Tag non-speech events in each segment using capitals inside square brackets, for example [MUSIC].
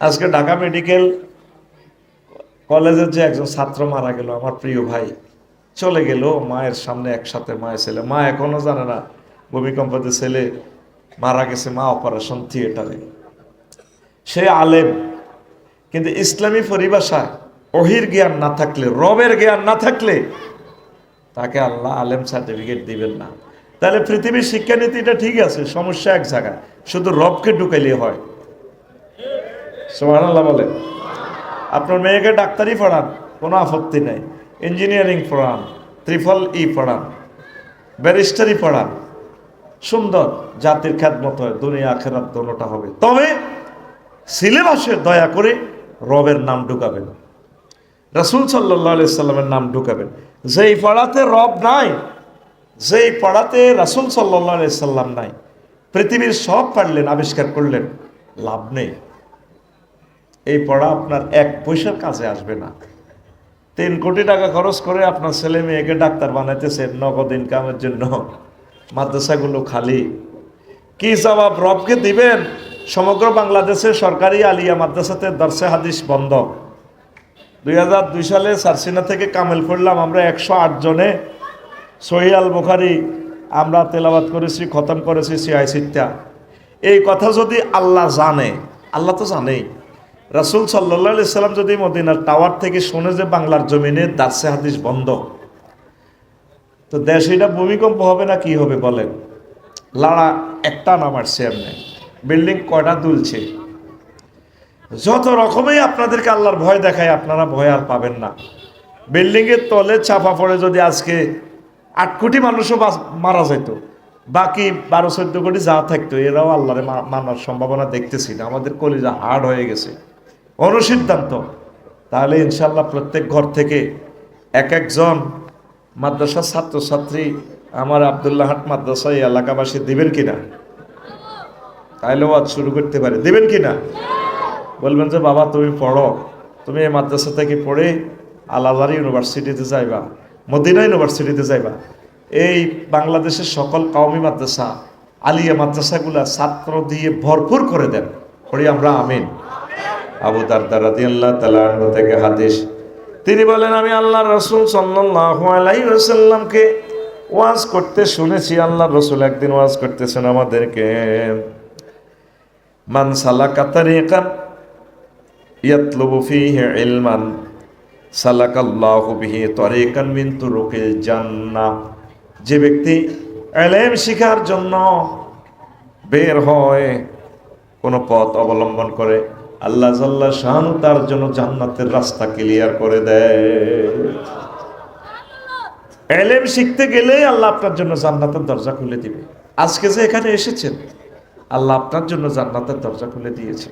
আজকে ঢাকা মেডিকেল কলেজের যে একজন ছাত্র মারা গেল, আমার প্রিয় ভাই, চলে গেল মায়ের সামনে একসাথে, মায়ের ছেলে। মা এখনও জানে না, ভূমিকম্পতে ছেলে মারা গেছে, মা অপারেশন থিয়েটারে। সে আলেম, কিন্তু ইসলামী পরিভাষায় অহির জ্ঞান না থাকলে, রবের জ্ঞান না থাকলে, তাকে আল্লাহ আলেম সার্টিফিকেট দিবেন না। তাহলে পৃথিবীর শিক্ষানীতিটা ঠিক আছে, সমস্যা এক জায়গায়। শুধু রবকে ঢুকাইলে হয়। সোহান আল্লাহ বলে। আপনার মেয়েকে ডাক্তারি পড়ান, কোনো আপত্তি নেই। ইঞ্জিনিয়ারিং পড়ান, ত্রিফল ই পড়ান, ব্যারিস্টারি পড়ান। সুন্দর জাতির খ্যাতমত হয়, দুনিয়া আখেরাত দোনোটা হবে। তবে সিলেবাসে দয়া করে রবের নাম ঢুকাবেন। রাসুল সাল্লাহ সাল্লামের নাম ঢুকাবেন। যেই পড়াতে রব নাই, যেই পড়াতে রাসুল সাল্লাহ সাল্লাম নাই, পৃথিবীর সব পারলেন আবিষ্কার করলেন, লাভ নেই। এই পড়া আপনার এক পয়সার কাজে আসবে না। তিন কোটি টাকা খরচ করে আপনার ছেলে মেয়েকে ডাক্তার বানাইতেছেন নগদ ইনকামের জন্য। মাদ্রাসাগুলো খালি। কি জবাব রবকে দিবেন? সমগ্র বাংলাদেশে সরকারি আলিয়া মাদ্রাসাতে দর্শে হাদিস বন্ধ। দুই হাজার দুই সালে সারসিনা থেকে কামেল পড়লাম আমরা একশো আট জনে। সহিয়াল বুখারি আমরা তেলাবাত করেছি, খতম করেছি সিআইসিটা এই কথা যদি আল্লাহ জানে, আল্লাহ তো জানেই। রাসুল সাল্লাহ সাল্লাম যদি মদিনার টাওয়ার থেকে শুনে যে বাংলার জমিনে দার্সে হাদিস বন্ধ, তো দেশ এটা ভূমিকম্প হবে না কি হবে বলেন? লাড়া একটা নামারছে এমনি বিল্ডিং কয়টা দুলছে? যত রকমই আপনাদেরকে আল্লাহর ভয় দেখায়, আপনারা ভয় আর পাবেন না। বিল্ডিংয়ের তলে চাপা পড়ে যদি আজকে আট কোটি মানুষও মারা যেত, বাকি বারো চোদ্দ কোটি যা থাকতো, এরাও আল্লাহরে মানার সম্ভাবনা দেখতেছি না। আমাদের কলিজা হার্ড হয়ে গেছে। অনুসিদ্ধান্ত। তাহলে ইনশাল্লাহ প্রত্যেক ঘর থেকে এক একজন মাদ্রাসার ছাত্রছাত্রী আমার আবদুল্লাহাট মাদ্রাসা এই এলাকাবাসী দিবেন কিনা? তাইলে ওয়াজ শুরু করতে পারে। দিবেন কিনা? বলবেন যে, বাবা, তুমি পড়ো। তুমি এই মাদ্রাসা থেকে পড়ে আল আজহার ইউনিভার্সিটিতে যাইবা, মদিনা ইউনিভার্সিটিতে যাইবা। এই বাংলাদেশের সকল কওমি মাদ্রাসা, আলিয়া মাদ্রাসাগুলা ছাত্র দিয়ে ভরপুর করে দেন। পড়ি আমরা, আমিন। আবু দারদার রাদিয়াল্লাহু তাআলা আনহু থেকে হাদিস। তিনি বলেন, আমি আল্লাহ রসুল ওয়াসাল্লামকে ওয়াজ করতে শুনেছি। আল্লাহ রসুল একদিন ওয়াজ করতেছেন আমাদেরকে। মান সালাকা তারিকান ইয়াতলুবু ফিহি ইলমান, সালাকাল্লাহু বিহি তরিকান মিন তুরুকিল জান্নাহ। যে ব্যক্তি এলেম শিখার জন্য বের হয়, কোনো পথ অবলম্বন করে আল্লাহ জাল্লাহ শাহানু তার জন্য জান্নাতের রাস্তা ক্লিয়ার করে দেয়। এলেম শিখতে গেলেই আল্লাহ আপনার জন্য জান্নাতের দরজা খুলে দিবে। আজকে যে এখানে এসেছেন, আল্লাহ আপনার জন্য জান্নাতের দরজা খুলে দিয়েছে।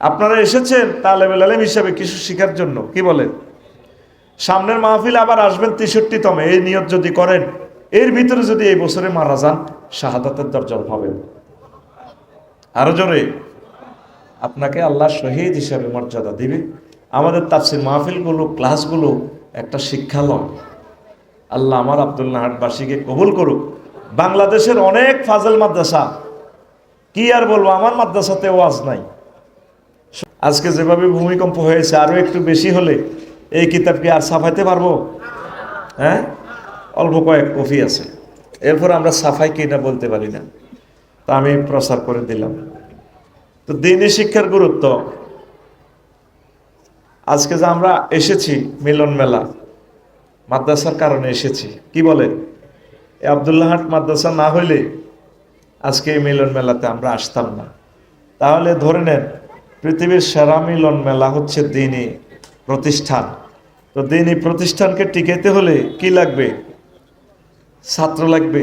আপনারা এসেছেন তালেবেল আলেম হিসাবে কিছু শেখার জন্য, কি বলেন? সামনের মাহফিল আবার আসবেন তেষট্টিতমে, এই নিয়ত যদি করেন, এর ভিতরে যদি এই বছরে মারা যান, শাহাদাতের দরজা পাবেন। আরও জোরে। আপনাকে আল্লাহ শহীদ হিসাবে মর্যাদা দিবে। আমাদের তাফসির মাহফিলগুলো, ক্লাসগুলো একটা শিক্ষালয় আল্লাহ আমার আবদুল্লাহ হাটবাসীকে কবুল করুক। বাংলাদেশের অনেক ফাজল মাদ্রাসা, কি আর বলব, আমার মাদ্রাসাতে ওয়াজ নাই। আজকে যেভাবে ভূমিকম্প হয়েছে, আরও একটু বেশি হলে এই কিতাবকে আর সাফাইতে পারব? হ্যাঁ? অল্প কয়েক কফি আছে। এরপর আমরা সাফাই কিনা বলতে পারি না। তা আমি প্রচার করে দিলাম। তো দিনী শিক্ষার গুরুত্ব। আজকে যে আমরা এসেছি মিলন মেলা, মাদ্রাসার কারণে এসেছি, কি বলে? আবদুল্লাহাট মাদ্রাসা না হইলে আজকে এই মিলন মেলাতে আমরা আসতাম না। তাহলে ধরে নেন, পৃথিবীর সেরা মিলন মেলা হচ্ছে দিনী প্রতিষ্ঠান। তো দিনী প্রতিষ্ঠানকে টিকাইতে হলে কি লাগবে? ছাত্র লাগবে,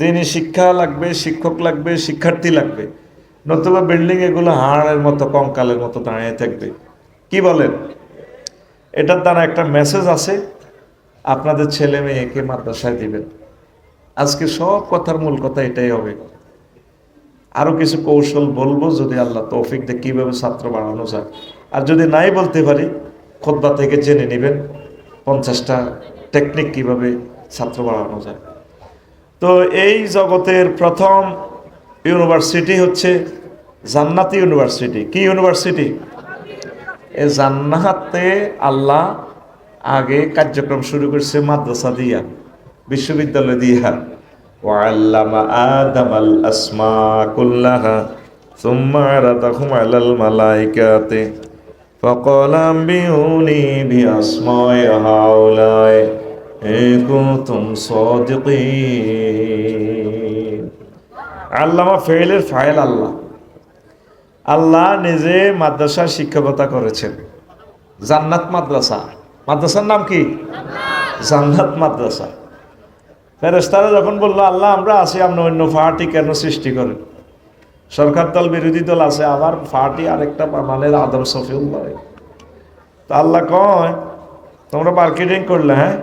দিনী শিক্ষা লাগবে, শিক্ষক লাগবে, শিক্ষার্থী লাগবে। নতুবা বিল্ডিং এগুলো হাড়ের মতো, কঙ্কালের মতো দাঁড়িয়ে থাকবে। কি বলেন? এটার দ্বারা একটা মেসেজ আছে, আপনাদের ছেলে মেয়েকে মাদ্রাসায় দিবেন। আজকে সব কথার মূল কথা এটাই হবে। আরও কিছু কৌশল বলব যদি আল্লাহ তৌফিক দিয়ে, কীভাবে ছাত্র বাড়ানো যায়। আর যদি নাই বলতে পারি, খোদ্া থেকে জেনে নেবেন পঞ্চাশটা টেকনিক কীভাবে ছাত্র বাড়ানো যায়। তো এই জগতের প্রথম ইউনিভার্সিটি হচ্ছে জান্নাতি ইউনিভার্সিটি কি ইউনিভার্সিটি এ জান্নাতে আল্লাহ আগে কার্যক্রম শুরু করছে মাদ্রাসা দিয়া বিশ্ববিদ্যালয় দিয়া وعلم آدم الأسماء كلها ثم عرضهم على الملائكة فقال أنبئوني بأسماء هؤلاء إن كنتم صادقين আল্লামা ফেইলের ফাইল আল্লাহ। আল্লাহ নিজে মাদ্রাসার শিক্ষকতা করেছেন। জান্নাত মাদ্রাসা। মাদ্রাসার নাম কি? জান্নাত মাদ্রাসা। ফেরেস্তারা যখন বলল, আল্লাহ, আমরা আছি আপনি অন্য ফাটি কেন সৃষ্টি করেন? সরকার দল, বিরোধী দল আছে, আবার ফাটি আরেকটা মানে আদম সফিউল্লাহ। তা আল্লাহ কয়, তোমরা মার্কেটিং করলে হ্যাঁ?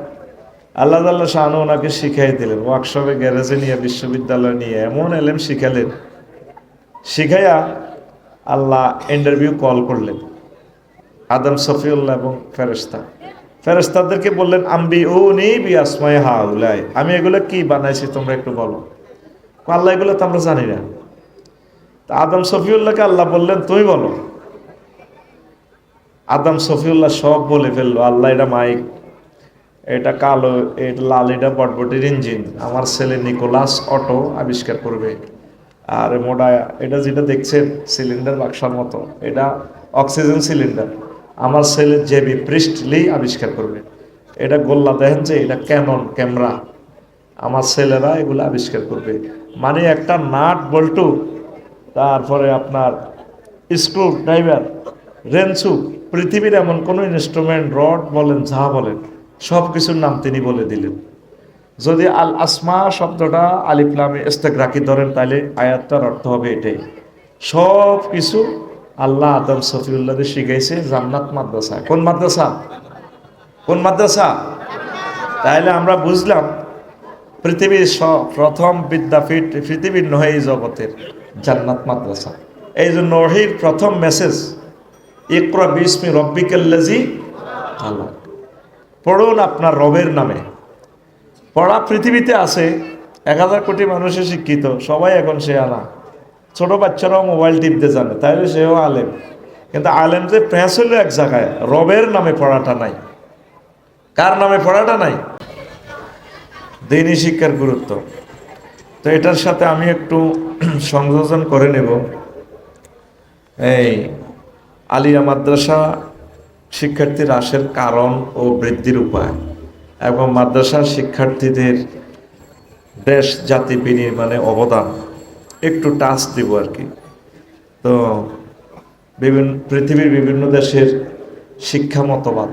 আল্লাহ তাল্লাহ শাহানু ওনাকে শিখাই দিলেন, ওয়ার্কশপে গ্যারেজে নিয়ে, বিশ্ববিদ্যালয় নিয়ে এমন এলেম শিখালেন, শিখাইয়া আল্লাহ ইন্টারভিউ কল করলেন। আদম, সফিউল্লাহ এবং ফেরেস্তা ফেরেস্তাদেরকে বললেন আম্বি ও নেই বি আসমায় হাউলাই। আমি এগুলো কি বানাইছি তোমরা একটু বলো? আল্লাহ, এগুলো তো আমরা জানি না। তা আদম, সফিউল্লাহকে আল্লাহ বললেন তুই বলো। আদম, সফিউল্লাহ সব বলে ফেলল, আল্লাহ, এটা মাইক। এটা কালো এটা লাল, এটা বটবটির ইঞ্জিন। আমার ছেলে নিকোলাস অটো আবিষ্কার করবে। আর মোটা, এটা যেটা দেখছেন, সিলিন্ডার বাক্সার মতো, এটা অক্সিজেন সিলিন্ডার। আমার ছেলে জেবি পৃষ্ঠলি আবিষ্কার করবে। এটা গোল্লা, দেখেন যে এটা ক্যানন ক্যামেরা। আমার ছেলেরা এগুলো আবিষ্কার করবে। মানে একটা নাট বল্টু, তারপরে আপনার স্ক্রু ড্রাইভার রেনসু, পৃথিবীর এমন কোনো ইনস্ট্রুমেন্ট রড বলেন, যা বলেন। সব কিছুর নাম তিনি বলে দিলেন। যদি আল আসমা শব্দটা আলিফলামে ইস্তেকরাকি ধরেন, তাহলে আয়াতটার অর্থ হবে এটাই। সব কিছু আল্লাহ আদম সফিউল্লাহকে শিখাইছে জান্নাত মাদ্রাসা। কোন মাদ্রাসা? কোন মাদ্রাসা? তাহলে আমরা বুঝলাম, পৃথিবীর প্রথম বিদ্যাপীঠ, পৃথিবীর নয় এই জগতের জান্নাত মাদ্রাসা। এই জন্য ওহির প্রথম মেসেজ ইকরা বিসমি রব্বিকাল্লাজি আল্লাহ পড়ুন আপনার রবের নামে। পড়া পৃথিবীতে আছে, এক হাজার কোটি মানুষের শিক্ষিত, সবাই এখন সে আনা ছোট বাচ্চারাও মোবাইল টিপতে জানে, তাইলে সেও আলেম। কিন্তু আলেম যে প্যাঁচ হলো এক জায়গায়, রবের নামে পড়াটা নাই। কার নামে পড়াটা নাই? দিনী শিক্ষার গুরুত্ব। তো এটার সাথে আমি একটু [CLEARS THROAT] সংযোজন করে নেব। এই আলিয়া মাদ্রাসা শিক্ষার্থী হ্রাসের কারণ ও বৃদ্ধির উপায় এবং মাদ্রাসার শিক্ষার্থীদের দেশ জাতি বিনির্মাণে অবদান। একটু টাচ দিব আর কি। তো বিভিন্ন, পৃথিবীর বিভিন্ন দেশের শিক্ষা মতবাদ।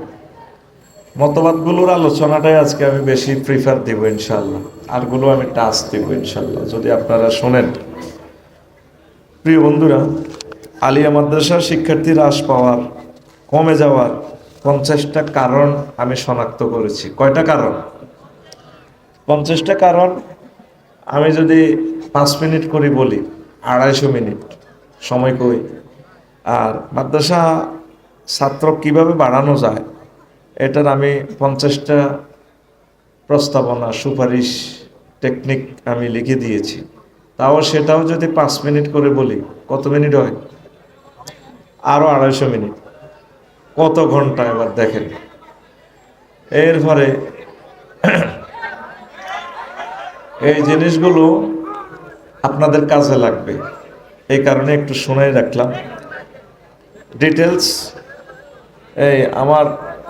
মতবাদগুলোর আলোচনাটাই আজকে আমি বেশি প্রিফার দিব ইনশাল্লাহ আরগুলো আমি টাচ দিব ইনশাল্লাহ যদি আপনারা শোনেন। প্রিয় বন্ধুরা, আলিয়া মাদ্রাসার শিক্ষার্থী হ্রাস পাওয়ার কমে যাওয়ার পঞ্চাশটা কারণ আমি শনাক্ত করেছি। কয়টা কারণ? পঞ্চাশটা কারণ আমি যদি পাঁচ মিনিট করে বলি, আড়াইশো মিনিট, সময় কই? আর মাদ্রাসা ছাত্র কীভাবে বাড়ানো যায়, এটার আমি পঞ্চাশটা প্রস্তাবনা, সুপারিশ, টেকনিক আমি লিখে দিয়েছি। তাও সেটাও যদি পাঁচ মিনিট করে বলি, কত মিনিট হয়? আরও আড়াইশো মিনিট। কত ঘণ্টা এবার দেখেন। এরপরে এই জিনিসগুলো আপনাদের কাজে লাগবে। এই কারণে একটু শোনাই রাখলাম। ডিটেলস এই আমার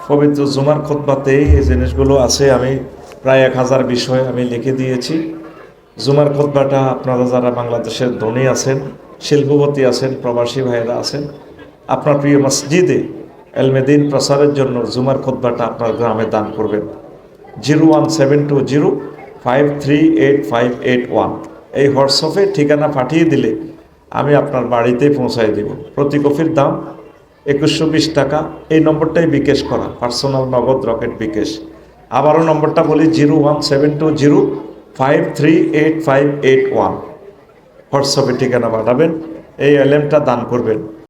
পবিত্র জুমার খোদবাতেই এই জিনিসগুলো আছে, আমি প্রায় এক হাজার বিষয় আমি লিখে দিয়েছি। জুমার খোদবাটা আপনারা যারা বাংলাদেশের ধনী আছেন, শিল্পপতি আছেন, প্রবাসী ভাইয়েরা আছেন, আপনার প্রিয় মসজিদে এলমেদিন প্রসারের জন্য জুমার খোদবাটা আপনার গ্রামে দান করবেন। Zero one seven two zero five three eight five eight one. এই হোয়াটসঅ্যাপে ঠিকানা পাঠিয়ে দিলে আমি আপনার বাড়িতেই পৌঁছাই দেব। প্রতি কফির দাম একুশশো বিশ টাকা। এই নম্বরটাই বিকেশ করা। পার্সোনাল নগদ রকেট বিকেশ। আবারও নম্বরটা বলি, zero one seven two zero five three eight five eight one. হোয়াটসঅ্যাপে ঠিকানা পাঠাবেন। এই এলএমটা দান করবেন।